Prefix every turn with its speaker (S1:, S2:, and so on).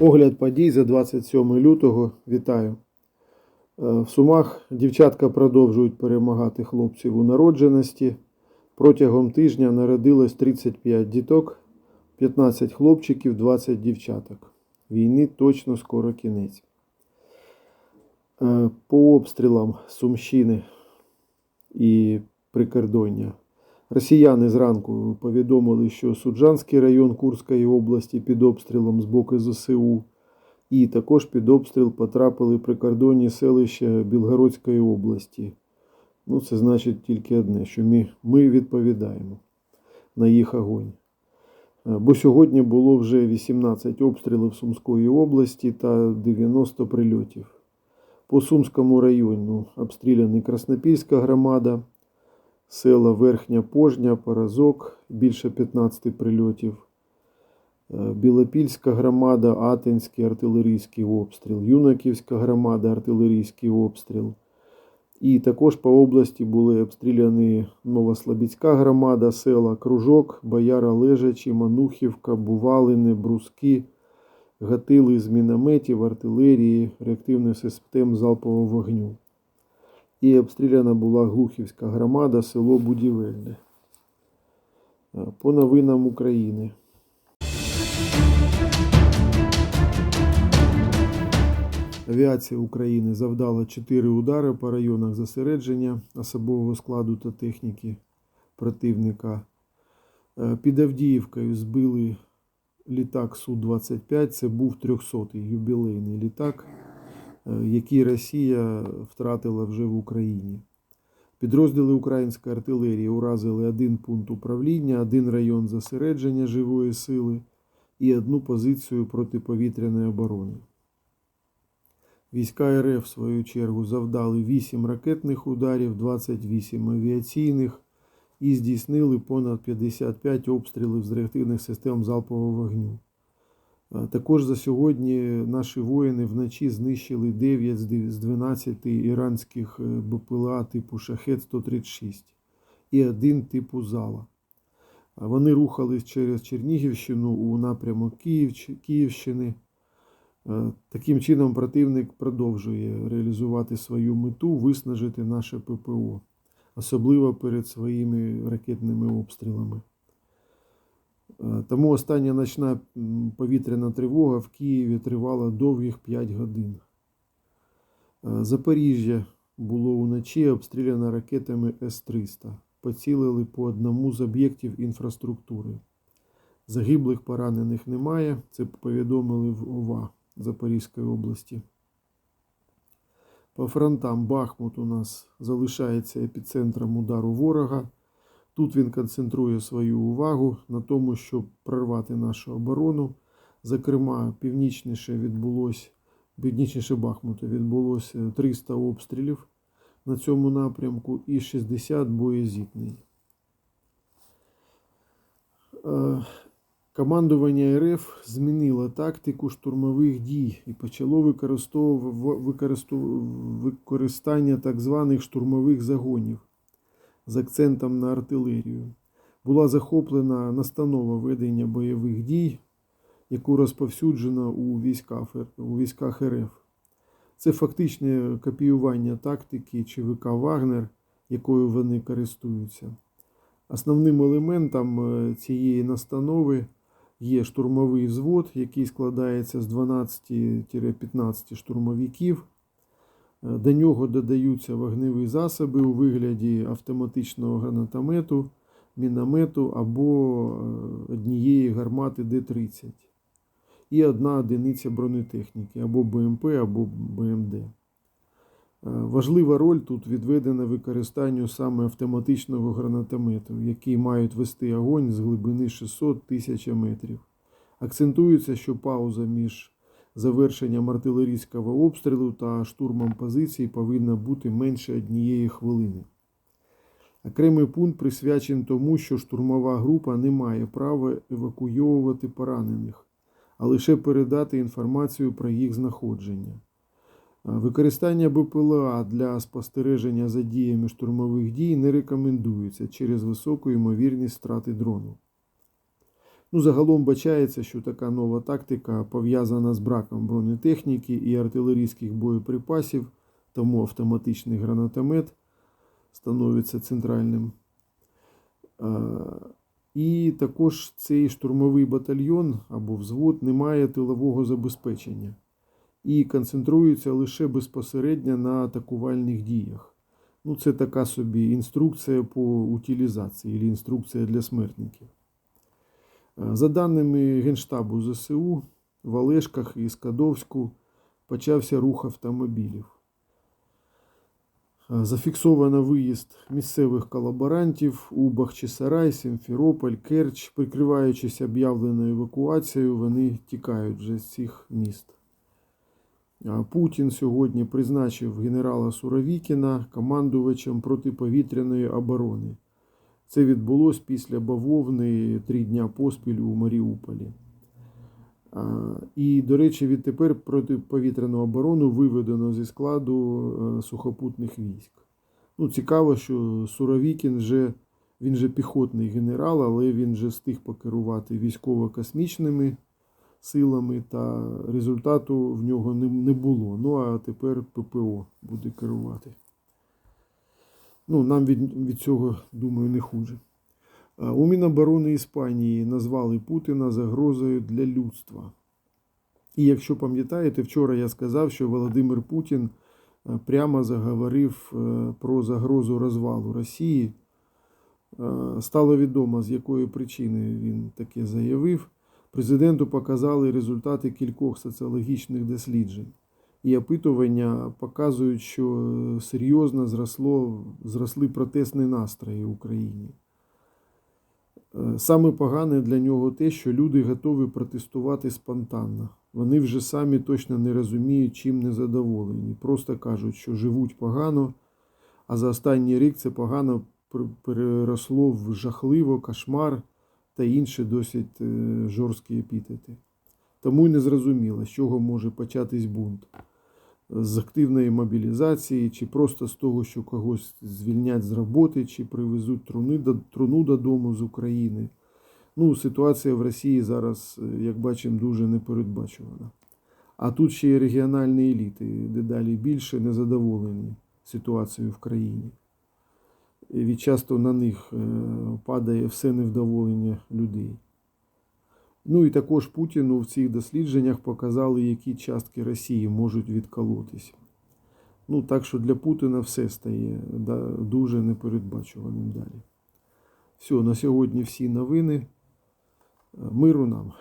S1: Огляд подій за 27 лютого. Вітаю. Е, В Сумах дівчатка продовжують перемагати хлопців у народженості. Протягом тижня народилось 35 діток, 15 хлопчиків, 20 дівчаток. Війни точно скоро кінець. Е, По обстрілам Сумщини і прикордоння. Росіяни зранку повідомили, що Суджанський район Курської області під обстрілом з боку ЗСУ, і також під обстріл потрапили прикордонні селища Білгородської області. Ну, це значить тільки одне, що ми, ми відповідаємо на їх огонь. Е, Бо сьогодні було вже 18 обстрілів Сумської області та 90 прильотів. По Сумському району обстріляний Краснопільська громада, села Верхня Пожня, Паразок, більше 15 прильотів. Е, Білопільська громада, Атинський артилерійський обстріл, Юнаківська громада, артилерійський обстріл. І також по області були обстріляні Новослобідська громада, села Кружок, Бояра Лежачі, Манухівка, Бувалини, Бруски, гатили з мінометів, артилерії, реактивних систем залпового вогню. І обстріляна була Глухівська громада, село Будівельне. Е, По новинам України. Авіація України завдала 4 удари по районах зосередження особового складу та техніки противника. Е, Під Авдіївкою збили літак Су-25. Це був 300-й юбілейний літак, е, який Росія втратила вже в Україні. Підрозділи української артилерії уразили один пункт управління, один район зосередження живої сили і одну позицію протиповітряної оборони. Війська РФ, в свою чергу, завдали 8 ракетних ударів, 28 авіаційних і здійснили понад 55 обстрілів з реактивних систем залпового вогню. Е, Також за сьогодні наші воїни вночі знищили 9 з 12 іранських е, БПЛА типу Шахет-136 і один типу Зала. Вони рухались через Чернігівщину у напрямок Київ, Київщини. Е, Таким чином, противник продовжує реалізувати свою мету виснажити наше ППО, особливо перед своїми ракетними обстрілами. Е, Тому остання ночна повітряна тривога в Києві тривала довгих 5 годин. Е, Запоріжжя було уночі обстріляно ракетами С-300. Поцілили по одному з об'єктів інфраструктури. Загиблих поранених немає. Це повідомили в ОВА Запорізької області. По фронтам Бахмут у нас залишається епіцентром удару ворога. Тут він концентрує свою увагу на тому, щоб прорвати нашу оборону. Зокрема, північніше відбулось, північніше Бахмута відбулося 300 обстрілів на цьому напрямку і 60 боєзітнень. Е, Командування РФ змінило тактику штурмових дій і почало використовувати використання так званих штурмових загонів з акцентом на артилерію. Була захоплена настанова ведення бойових дій, яку розповсюджено у військах, у військах РФ. Це фактичне копіювання тактики ЧВК Вагнер, якою вони користуються. Основним елементом е, цієї настанови є штурмовий взвод, який складається з 12-15 штурмовиків. Е, До нього додаються вогневі засоби у вигляді автоматичного гранатомету, міномету або е, однієї гармати Д-30 і одна одиниця бронетехніки або БМП, або БМД. Е, Важлива роль тут відведена використанню саме автоматичного гранатомету, який мають вести огонь з глибини 600 тисяч метрів. Акцентується, що пауза між завершенням артилерійського обстрілу та штурмом позицій повинна бути менше однієї хвилини. Окремий пункт присвячений тому, що штурмова група не має права евакуйовувати поранених, а лише передати інформацію про їх знаходження. Використання БПЛА для спостереження за діями штурмових дій не рекомендується через високу ймовірність страти дрону. Ну, загалом бачається, що така нова тактика пов'язана з браком бронетехніки і артилерійських боєприпасів, тому автоматичний гранатомет становиться центральним. І також цей штурмовий батальйон або взвод не має тилового забезпечення і концентрується лише безпосередньо на атакувальних діях. Ну, це така собі інструкція по утилізації, або інструкція для смертників. За даними Генштабу ЗСУ, в Олешках і Скадовську почався рух автомобілів. Зафіксовано виїзд місцевих колаборантів у Бахчисарай, Сімферополь, Керч. Прикриваючись об'явленою евакуацією, вони тікають вже з цих міст. Путін сьогодні призначив генерала Суровікіна командувачем протиповітряної оборони. Це відбулось після бавовни три дня поспіль у Маріуполі. І, до речі, відтепер протиповітряну оборону виведено зі складу е, сухопутних військ. Ну, цікаво, що Суровікін вже він же піхотний генерал, але він же встиг покерувати військово-космічними силами, та результату в нього не було. Ну а тепер ППО буде керувати. Ну, нам від, від цього, думаю, не хуже. У Міноборони Іспанії назвали Путіна загрозою для людства. І якщо пам'ятаєте, вчора я сказав, що Володимир Путін е, прямо заговорив е, про загрозу розвалу Росії. Е, Стало відомо, з якої причини він таке заявив. Президенту показали результати кількох соціологічних досліджень. І опитування показують, що серйозно зросло, зросли протестні настрої в Україні. Е, Саме погане для нього те, що люди готові протестувати спонтанно. Вони вже самі точно не розуміють, чим не задоволені. Просто кажуть, що живуть погано, а за останній рік це погано переросло в жахливо, кошмар та інші досить е, жорсткі епітети. Тому й не зрозуміло, з чого може початись бунт. З активної мобілізації, чи просто з того, що когось звільнять з роботи, чи привезуть труни, труну додому з України. Ну, ситуація в Росії зараз, е, як бачимо, дуже непередбачувана. А тут ще й регіональні еліти дедалі більше незадоволені ситуацією в країні. І часто на них е, падає все невдоволення людей. Ну і також Путіну в цих дослідженнях показали, які частки Росії можуть відколотись. Ну, так що для Путіна все стає да, дуже непередбачуваним далі. Все, на сьогодні всі новини. Миру нам.